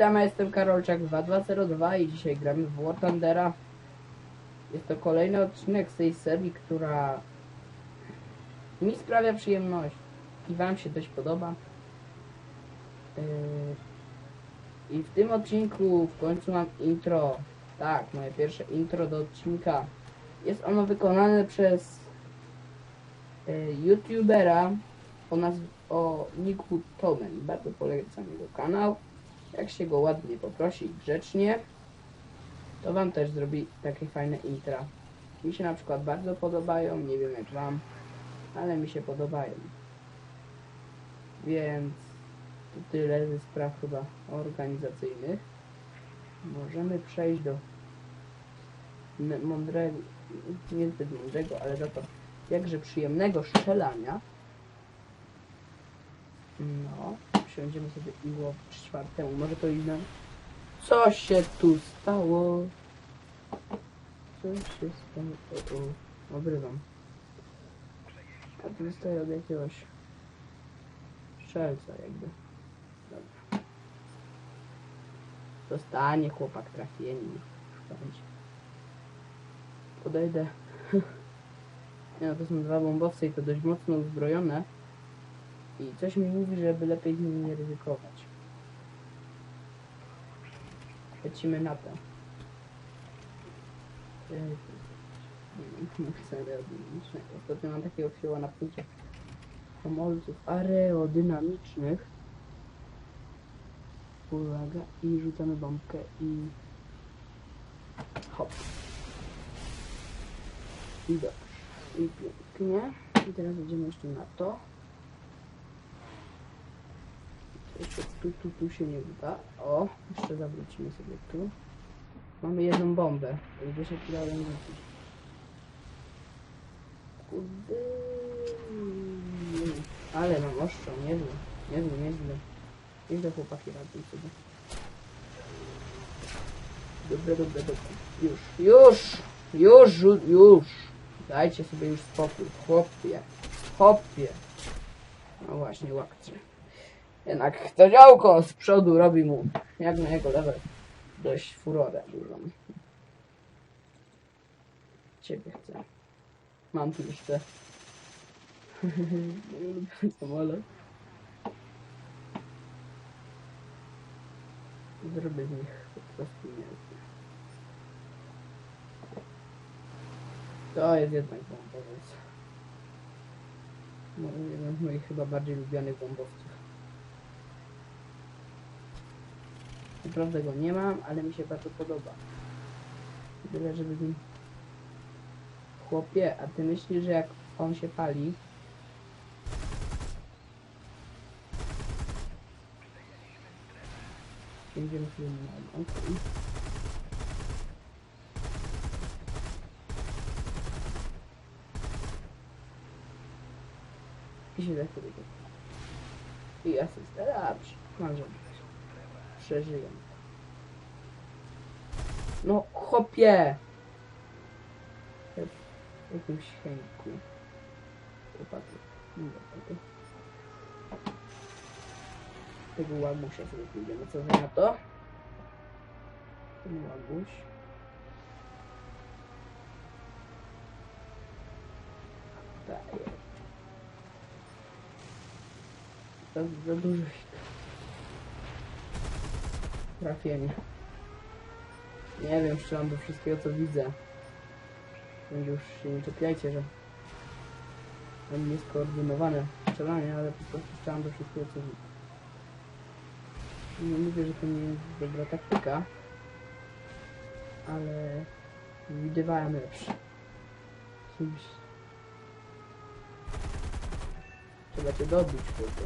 witam, ja jestem Karolczak2202 i dzisiaj gramy w War Thundera. Jest to kolejny odcinek z tej serii, która mi sprawia przyjemność i wam się dość podoba. Yy, I w tym odcinku w końcu mam intro. Tak, moje pierwsze intro do odcinka. Jest ono wykonane przez yy, youtubera o, nazw- o Niku Tomen. Bardzo polecam jego kanał. Jak się go ładnie poprosi grzecznie, to wam też zrobi takie fajne intra. Mi się na przykład bardzo podobają, nie wiem jak wam, ale mi się podobają. Więc to tyle ze spraw chyba organizacyjnych. Możemy przejść do mądrego, niezbyt mądrego, ale za to jakże przyjemnego strzelania. No, siądziemy sobie i łow czwartemu. Może to inne. Co się tu stało? Co się stało? O, o. Obrywam. A tu dostaję od jakiegoś strzelca jakby. Dobra. Dostanie chłopak trafienie. Będzie. Podejdę. Nie no, to są dwa bombowce i to dość mocno uzbrojone. I coś mi mówi, żeby lepiej z nimi nie ryzykować. Lecimy na to. Ostatnio mam takiego wsiła na punkcie hamulców aerodynamicznych. Uwaga i rzucamy bombkę i hop. I dobrze. I pięknie. I teraz idziemy jeszcze na to. Jeszcze tu, tu, tu się nie uda. O, jeszcze zawrócimy sobie tu. Mamy jedną bombę. Gdzie się dałem rzucić? Kurde. Ale mam ostrzo, niezły. Niezły, niezły. Nieźle chłopaki radzą sobie. Dobre, dobre, dobre. Już, już! Już, już! Dajcie sobie już spokój. Chłopie. Chłopie. No właśnie, łakcie. Jednak to działko z przodu robi mu, jak na jego level, dość furorę dużą. Ciebie chcę. Mam tu jeszcze. Samolot. Zrobię z nich po prostu mięso. To jest jednak bombowiec. No, jeden z moich chyba bardziej lubianych bombowców. Naprawdę go nie mam, ale mi się bardzo podoba. Tyle, żeby. Chłopie, a ty myślisz, że jak on się pali... Będziemy na okej. I się chwilę I asysta. Dobrze. Może. Przeżyję. No chopie! W jakimś chęku. Chłopacy. Tego. Łagusia sobie pójdziemy. Co wy na to? Ten łaguś. Daję. To za dużo. Trafienie. Nie wiem, strzelam do wszystkiego co widzę. Będzie już się nie czepiajcie, że mam nieskoordynowane strzelanie, ale po prostu strzelam do wszystkiego co widzę. Nie mówię, że to nie jest dobra taktyka, ale widywałem lepsze. Czymś... Trzeba cię dobić, kurde.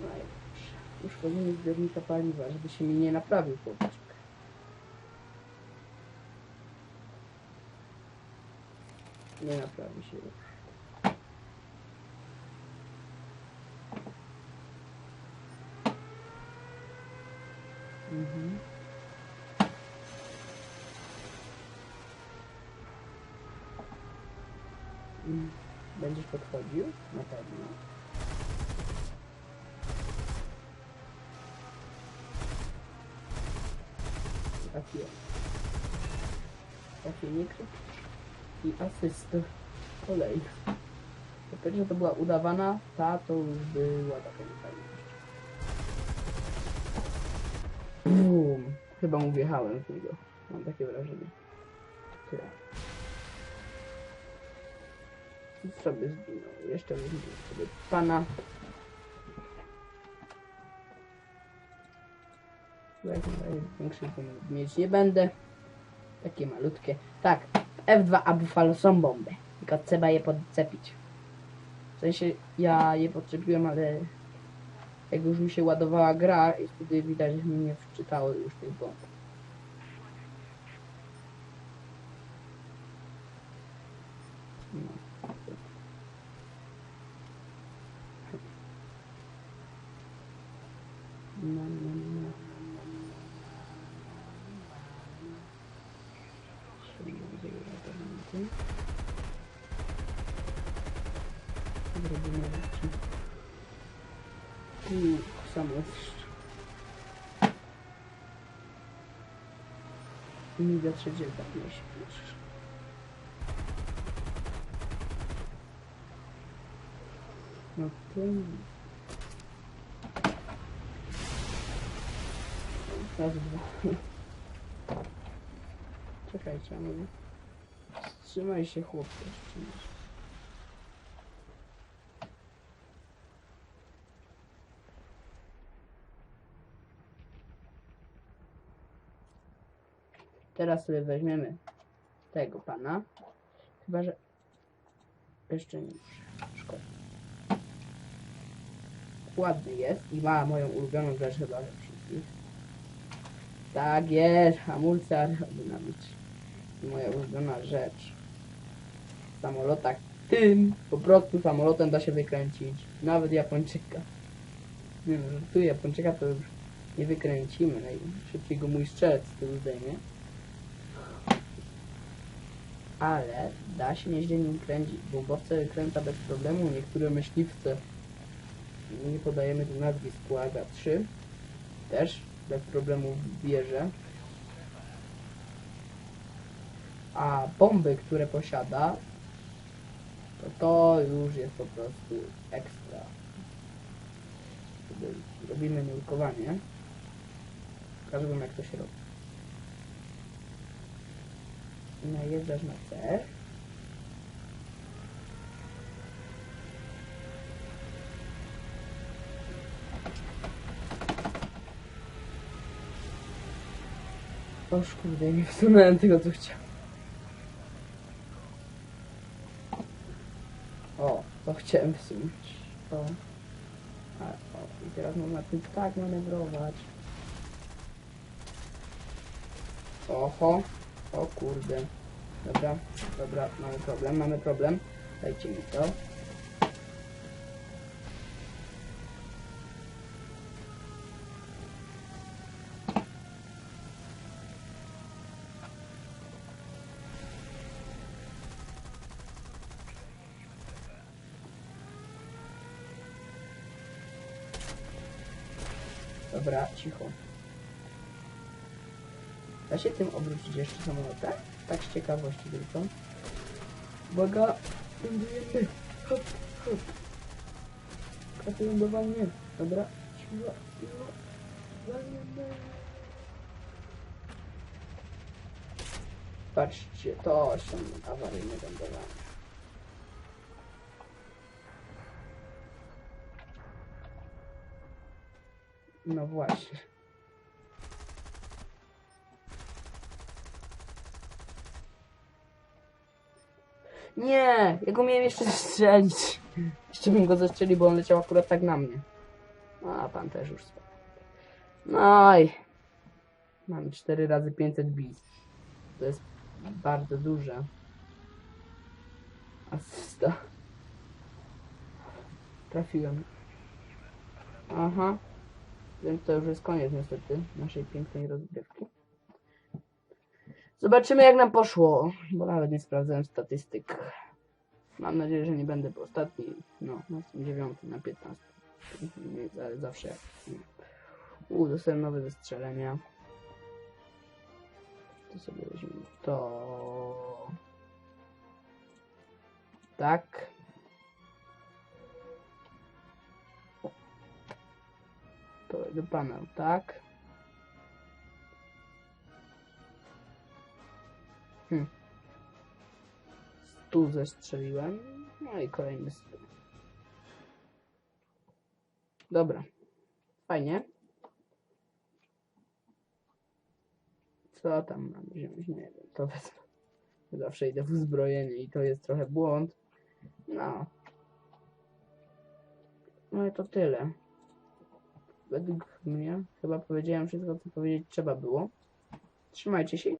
No i dobrze. Uszkodzenie zbiornika paliwa, żeby się mi nie naprawił chłopaczek. Nie naprawi się już. Mhm. Mm. Będziesz podchodził? Na pewno. Trafiłem. Trafienie krytyczne. I asystę. Kolej. To pewnie, że to była udawana, ta to już była taka niefajność. Bum. Chyba mu wjechałem w niego. Mam takie wrażenie. Tyle. I sobie zginął. Jeszcze weźmie sobie pana. Jak najbardziej większy to mieć nie będę. Takie malutkie. Tak, w F2 a Buffalo są bomby. Tylko trzeba je podcepić. W sensie ja je podczepiłem, ale jak już mi się ładowała gra i wtedy widać, że mi nie wczytało już tych bomb. No, no. Zrobimy rzeczy. Tu samo jeszcze. Nie wiatrze gdzie tak nie śpiesz. No to... Raz, dwa. Czekajcie, mówię. Trzymaj się chłopcze. Teraz sobie weźmiemy tego pana. Chyba, że jeszcze nie muszę. Szkoda. Ładny jest i ma moją ulubioną rzecz chyba ze wszystkich. Tak jest, hamulce aerodynamiczne. Moja ulubiona rzecz. W samolotach tym po prostu samolotem da się wykręcić. Nawet Japończyka. Nie no, tu Japończyka to już nie wykręcimy. Najszybciej go mój strzelec z tyłu zdejmie. Ale da się nieźle nim kręcić. Bombowce kręca bez problemu. Niektóre myśliwce nie podajemy tu nazwisk Łaga 3 też bez problemu bierze. A bomby, które posiada, to to już jest po prostu ekstra. Robimy nurkowanie. Pokażę wam jak to się robi. Najeżdżasz na C. Oż kurde, nie wsunąłem tego co chciałem. O, to chciałem wsunąć. O. A, o, i teraz można tym tak manewrować. Oho. O kurde. Dobra, dobra, mamy problem, mamy problem. Dajcie mi to. Dobra, cicho. Da się tym obrócić jeszcze samolotem? Tak z ciekawości tylko. Uwaga! Lądujemy! Hop, hop. Kraty lądowanie. Dobra, cicho, cicho. Walniemy. Patrzcie, to są awaryjne lądowania. No właśnie. Nie, ja go miałem jeszcze strzelić. Jeszcze bym go zestrzelił, bo on leciał akurat tak na mnie. A pan też już spadł. No i mam 4 razy 500 bis. To jest bardzo duże. Asysta. Trafiłem. Aha. Więc to już jest koniec niestety naszej pięknej rozgrywki. Zobaczymy jak nam poszło, bo nawet nie sprawdzałem statystyk. Mam nadzieję, że nie będę po ostatni. No, no jestem dziewiąty na 15. Nie, ale zawsze jak. U, dostałem nowe zestrzelenia. To sobie weźmiemy to. Tak. Kolejny panel, tak. Hm. Stół zestrzeliłem. No i kolejny stół. Dobra. Fajnie. Co tam mam wziąć? Nie wiem. To wezmę. Zawsze idę w uzbrojenie i to jest trochę błąd. No. No i to tyle. Według mnie chyba powiedziałem wszystko, co powiedzieć trzeba było. Trzymajcie się.